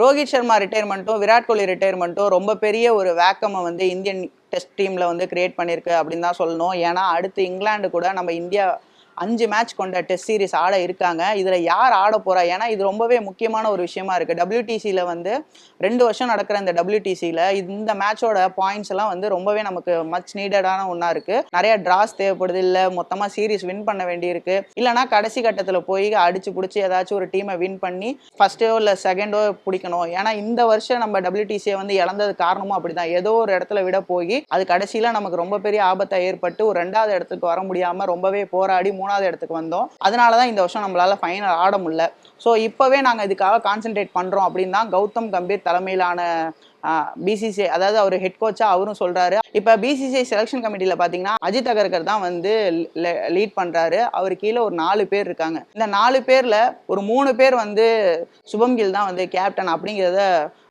ரோஹித் சர்மா ரிட்டையர்மெண்ட்டும் விராட் கோலி ரிட்டையர்மெண்ட்டும் ரொம்ப பெரிய ஒரு வேக்கமை வந்து இந்தியன் டெஸ்ட் டீமில் வந்து கிரியேட் பண்ணியிருக்கு அப்படின்னு தான் சொல்லணும். ஏன்னா அடுத்து இங்கிலாந்து கூட நம்ம இந்தியா அஞ்சு மேட்ச் கொண்ட டெஸ்ட் சீரிஸ் ஆட இருக்காங்க. இதில் யார் ஆட போகிறா ஏன்னா இது ரொம்பவே முக்கியமான ஒரு விஷயமா இருக்குது டபிள்யூடிசியில் வந்து ரெண்டு வருஷம் நடக்கிற இந்த டபிள்யூடிசியில் இந்த மேட்சோட பாயிண்ட்ஸ் எல்லாம் வந்து ரொம்பவே நமக்கு மச் நீடடான ஒன்றா இருக்குது நிறைய ட்ராஸ் தேவைப்படுது. இல்லை மொத்தமாக சீரிஸ் வின் பண்ண வேண்டியிருக்கு. இல்லைனா கடைசி கட்டத்தில் போய் அடிச்சு பிடிச்சி ஏதாச்சும் ஒரு டீமை வின் பண்ணி ஃபஸ்ட்டோ இல்லை செகண்டோ பிடிக்கணும். ஏன்னா இந்த வருஷம் நம்ம டபிள்யூடிசியை வந்து இழந்தது காரணமும் அப்படிதான். ஏதோ ஒரு இடத்துல விட போய் அது கடைசியில் நமக்கு ரொம்ப பெரிய ஆபத்தை ஏற்பட்டு ஒரு ரெண்டாவது இடத்துக்கு வர முடியாமல் ரொம்பவே போராடி மூணாவது இடத்துக்கு வந்தோம். அதனால தான் இந்த வருஷம் நம்மளால ஃபைனல் ஆட முடியல. ஸோ இப்போவே நாங்கள் இதுக்காக கான்சென்ட்ரேட் பண்ணுறோம் அப்படின்னு தான் கௌதம் கம்பீர் தலைமையிலான பிசிசிஐ அதாவது அவர் ஹெட் கோச்சா அவரும் சொல்றாரு. இப்போ பிசிசிஐ செலெக்ஷன் கமிட்டியில் பார்த்தீங்கன்னா அஜித் அகர்கர் தான் வந்து லீட் பண்றாரு. அவர் கீழே ஒரு நாலு பேர் இருக்காங்க. இந்த நாலு பேர்ல ஒரு மூணு பேர் வந்து சுபம் கில் தான் வந்து கேப்டன் அப்படிங்கிறத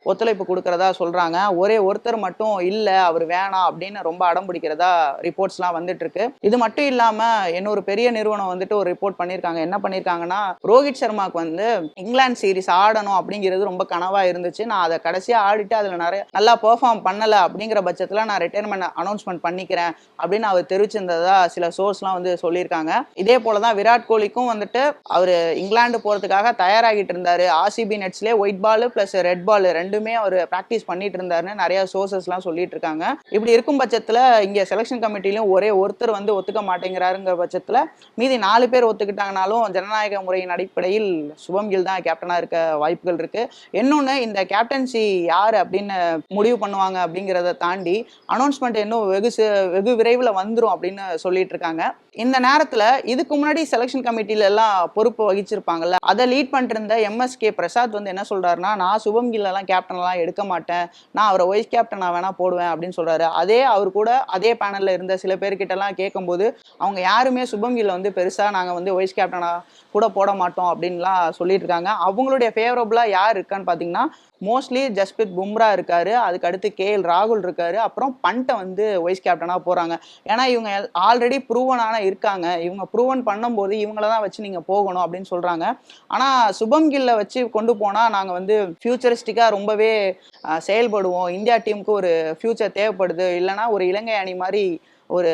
ஒத்துழைப்பு கொடுக்கறதா சொல்றாங்க. ஒரே ஒருத்தர் மட்டும் இல்ல அவர் வேணாம் அப்படின்னு ரொம்ப அடம் பிடிக்கிறதா ரிப்போர்ட்ஸ்லாம் வந்துட்டு இருக்கு இது மட்டும் இல்லாம இன்னொரு பெரிய நிறுவனம் வந்துட்டு ஒரு ரிப்போர்ட் பண்ணியிருக்காங்க. என்ன பண்ணியிருக்காங்கன்னா ரோஹித் சர்மாக்கு வந்து இங்கிலாந்து சீரிஸ் ஆடணும் அப்படிங்கிறது ரொம்ப கனவா இருந்துச்சு. நான் அதை கடைசியா ஆடிட்டு அதுல நிறைய நல்லா பெர்ஃபார்ம் பண்ணல அப்படிங்கிற பட்சத்துல நான் ரிட்டையர்மெண்ட் அனௌன்ஸ்மெண்ட் பண்ணிக்கிறேன் அப்படின்னு அவர் தெரிவிச்சிருந்ததா சில சோர்ஸ்லாம் வந்து சொல்லியிருக்காங்க. இதே போலதான் விராட் கோலிக்கும் வந்துட்டு அவர் இங்கிலாந்து போறதுக்காக தயாராகிட்டு இருந்தாரு. RCB நெட்ஸ்லேயே white ball plus red ball ரெண்டுமே அவர் ப்ராக்டிஸ் பண்ணிட்டு இருந்தாருன்னு நிறைய சோர்சஸ்லாம் சொல்லிட்டு இருக்காங்க. இப்படி இருக்கும் பட்சத்தில் இங்கே செலெக்ஷன் கமிட்டிலையும் ஒரே ஒருத்தர் வந்து ஒத்துக்க மாட்டேங்கிறாருங்கிற பட்சத்தில் மீதி நாலு பேர் ஒத்துக்கிட்டாங்கனாலும் ஜனநாயக முறையின் அடிப்படையில் சுபம் கில் தான் கேப்டனாக இருக்க வாய்ப்புகள் இருக்கு. இன்னொன்னு இந்த கேப்டன்சி யார் அப்படின்னு முடிவு பண்ணுவாங்க அப்படிங்கிறத தாண்டி அனௌன்ஸ்மெண்ட் இன்னும் வெகு வெகு விரைவில் வந்துடும் அப்படின்னு சொல்லிட்டு இருக்காங்க. இந்த நேரத்தில் இதுக்கு முன்னாடி செலெக்ஷன் கமிட்டியில எல்லாம் பொறுப்பு வகிச்சிருப்பாங்கல்ல அதை லீட் பண்ணிட்டு இருந்த எம்எஸ்கே பிரசாத் வந்து என்ன சொல்றாருன்னா நான் சுபம் கில் கேப்டன் கேப்டன்லாம் எடுக்க மாட்டேன். நான் அவரை வைஸ் கேப்டனாக வேணா போடுவேன் அப்படின்னு சொல்றாரு. அதே அவர் கூட அதே பேனல்ல இருந்த சில பேர்கிட்டலாம் கேட்கும்போது அவங்க யாருமே சுபம் கில்ல வந்து பெருசாக நாங்கள் வந்து வைஸ் கேப்டனா கூட போட மாட்டோம் அப்படின்லாம் சொல்லிட்டு இருக்காங்க அவங்களுடைய ஃபேவரபுளாக யார் இருக்கான்னு பார்த்தீங்கன்னா மோஸ்ட்லி ஜஸ்பிரித் பும்ரா இருக்காரு. அதுக்கு அடுத்து கே எல் ராகுல் இருக்காரு. அப்புறம் பண்ட்டை வந்து வைஸ் கேப்டனா போறாங்க. ஏன்னா இவங்க ஆல்ரெடி ப்ரூவனான இருக்காங்க. இவங்க ப்ரூவன் பண்ணும்போது இவங்கள தான் வச்சு நீங்க போகணும் அப்படின்னு சொல்றாங்க. ஆனா சுபம் கில்ல வச்சு கொண்டு போனா நாங்கள் வந்து ஃபியூச்சரிஸ்டிக்காக ரொம்ப ரொம்பவே செயல்படுவோம். இந்தியா டீமுக்கு ஒரு ஃபியூச்சர் தேவைப்படுது. இல்லைன்னா ஒரு இலங்கை அணி மாதிரி ஒரு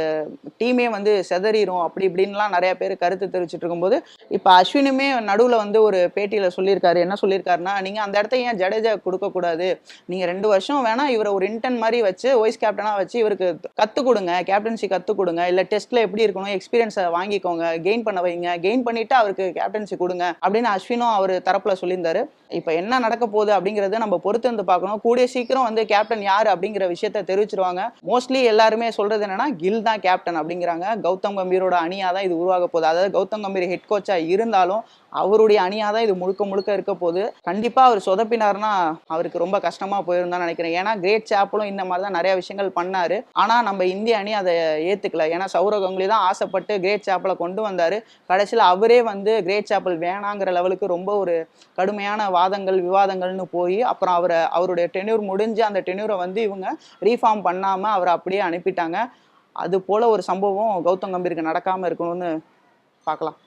டீமே வந்து செதறிடும் அப்படி இப்படின்லாம் நிறைய பேர் கருத்து தெரிவிச்சுட்டு இருக்கும்போது இப்போ அஸ்வினுமே நடுவில் வந்து ஒரு பேட்டியில் சொல்லியிருக்காரு. என்ன சொல்லியிருக்காருன்னா நீங்கள் அந்த இடத்த ஏன் ஜடேஜா கொடுக்கக்கூடாது நீங்கள் ரெண்டு வருஷம் வேணால் இவரை ஒரு இன்டர்ன் மாதிரி வச்சு வைஸ் கேப்டனாக வச்சு இவருக்கு கற்றுக் கொடுங்க கேப்டன்சி கற்றுக் கொடுங்க. இல்லை டெஸ்ட்டில் எப்படி இருக்கணும் எக்ஸ்பீரியன்ஸை வாங்கிக்கோங்க கெயின் பண்ண வைங்க. கெயின் பண்ணிவிட்டு அவருக்கு கேப்டன்சி கொடுங்க. அப்படின்னு அஸ்வினும் அவர் தரப்பில் சொல்லியிருந்தாரு. இப்போ என்ன நடக்க போகுது அப்படிங்கிறத நம்ம பொறுத்து வந்து பார்க்கணும். கூடிய சீக்கிரம் வந்து கேப்டன் யார் அப்படிங்கிற விஷயத்த தெரிவிச்சிருவாங்க. மோஸ்ட்லி எல்லாருமே சொல்கிறது என்னன்னா கில் தான் கேப்டன் அப்படிங்கிறாங்க. கௌதம் கம்பீரோட அணியாக தான் இது உருவாக போகுது. அதாவது கௌதம் கம்பீர் ஹெட் கோச்சாக இருந்தாலும் அவருடைய அணியாக தான் இது முழுக்க முழுக்க இருக்க போகுது. கண்டிப்பாக அவர் சொதப்பினார்னா அவருக்கு ரொம்ப கஷ்டமாக போயிருந்தான்னு நினைக்கிறேன். ஏன்னா கிரேட் சாப்பிளும் இந்த மாதிரி தான் நிறைய விஷயங்கள் பண்ணார். ஆனால் நம்ம இந்திய அணி அதை ஏற்றுக்கல ஏன்னா சௌரவ் கங்குலி தான் ஆசைப்பட்டு கிரேட் சாப்பில் கொண்டு வந்தார். கடைசியில் அவரே வந்து கிரேட் சாப்பிள் வேணாங்கிற லெவலுக்கு ரொம்ப ஒரு கடுமையான வாதங்கள் விவாதங்கள்னு போய் அப்புறம் அவரை அவருடைய டென்யூர் முடிஞ்சு அந்த டென்யூரை வந்து இவங்க ரீஃபார்ம் பண்ணாமல் அவரை அப்படியே அனுப்பிட்டாங்க. அது போல ஒரு சம்பவம் கௌதம் கம்பீருக்கு நடக்காம இருக்கணும்னு பார்க்கலாம்.